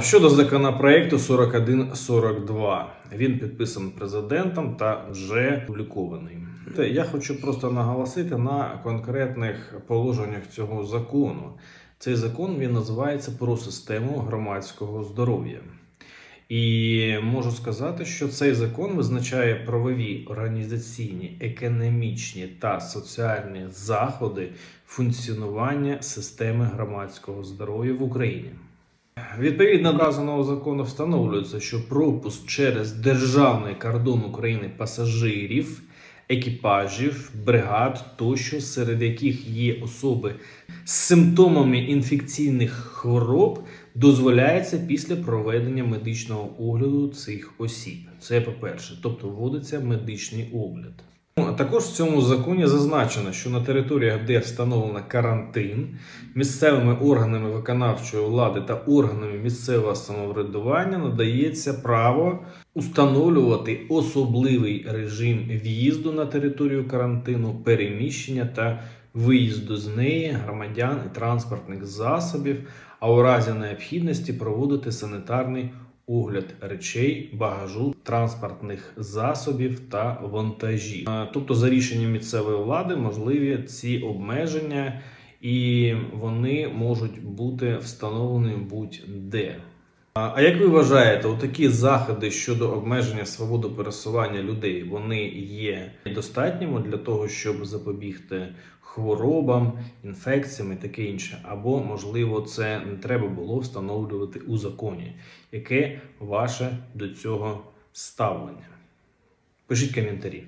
Щодо законопроекту 4142, він підписаний президентом та вже опублікований. Я хочу просто наголосити на конкретних положеннях цього закону. Цей закон він називається про систему громадського здоров'я. І можу сказати, що цей закон визначає правові, організаційні, економічні та соціальні заходи функціонування системи громадського здоров'я в Україні. Відповідно вказаного закону встановлюється, що пропуск через державний кордон України пасажирів, екіпажів, бригад тощо, серед яких є особи з симптомами інфекційних хвороб, дозволяється після проведення медичного огляду цих осіб. Це по-перше, тобто вводиться медичний огляд. Ну, Також в цьому законі зазначено, що на територіях, де встановлено карантин, місцевими органами виконавчої влади та органами місцевого самоврядування надається право установлювати особливий режим в'їзду на територію карантину, переміщення та виїзду з неї громадян і транспортних засобів, а у разі необхідності проводити санітарний огляд речей, багажу, транспортних засобів та вантажів. Е, Тобто, за рішенням місцевої влади можливі ці обмеження, і вони можуть бути встановлені будь-де. А як ви вважаєте, такі заходи щодо обмеження свободи пересування людей вони є достатніми для того, щоб запобігти хворобам, інфекціям і таке інше? Або можливо це не треба було встановлювати у законі? Яке ваше до цього ставлення? Пишіть коментарі.